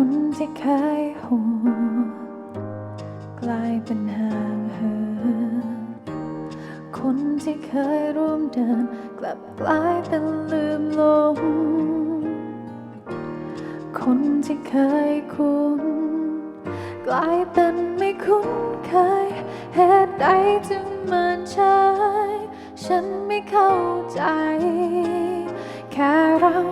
คนที่เคยห่วงกลายเป็นห่างเหินคนที่เคยร่วมเดิน กลับกลายเป็นลืมลง คนที่เคยคุ้นกลายเป็นไม่คุ้นเคยเหตุใดจึงมือนใช่ฉันไม่เข้าใจ แค่เรา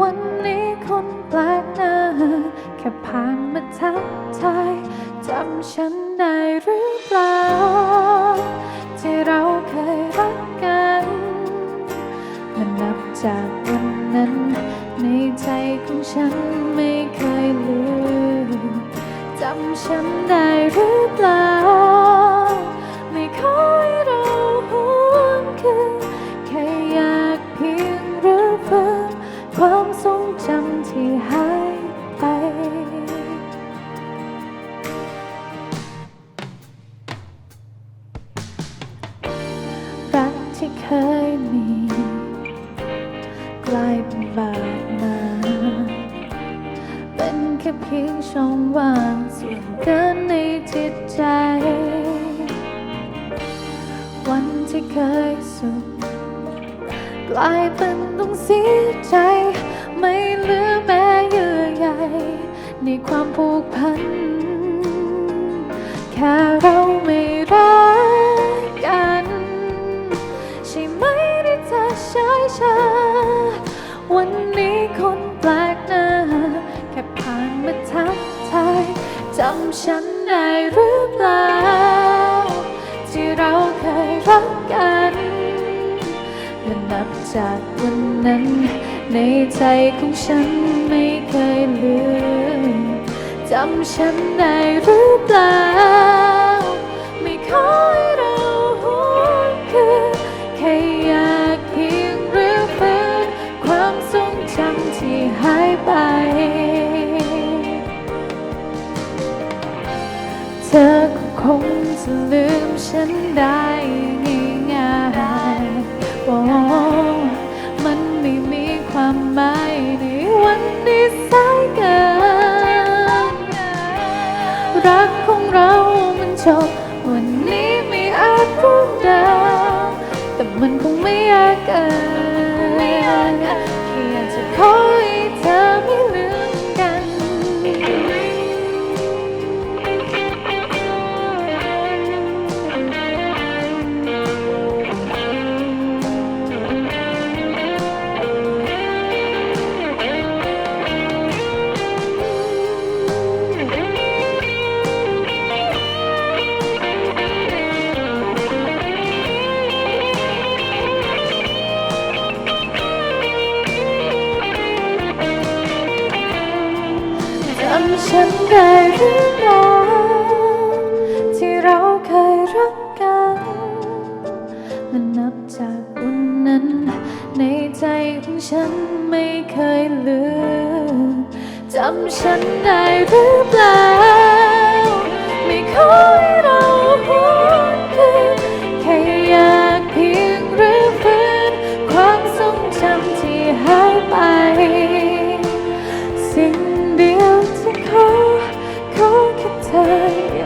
วันนี้คนแปลกหน้าแค่ผ่านมาทักทายจำฉันได้หรือเปล่า ที่เราเคยรักกันมันนับจากวันนั้น ในใจของฉันไม่เคยลืมจำฉันได้หรือเปล่า จิตใจ วันที่เคยสุขกลายเป็นต้องเสียใจ ไม่เหลือแม้เยื่อใยในความผูกพัน แค่เราไม่รักกัน ใช่ไหมที่เธอใช้ชา วันนี้คนแปลกหน้า แค่ผ่านมาทักทายจำฉัน ได้หรือเปล่า ที่เราเคยรักกันและนับจากวันนั้น ในใจของฉันไม่เคยลืมจำฉันได้หรือเปล่า ธอก็คงจะลืมฉันได้ง่ายๆโอ้มันไม่มีความหมายในวันที่สายเกินรักของเรามันจบวันนี้ไม่อาจร่วมเดิมแต่มันคงไม่ยากเกินแค่อยากจะขอ ฉันได้หรือเปล่าที่เราเคยรักกันมันนับจากวันนั้น ในใจของฉันไม่เคยลืมจำฉันได้หรือเปล่าไม่ขอให้เราพูดคืนแค่อยากเพียงรื้อฟื้นความทรงจำที่หายไป สิ่งเดียว 在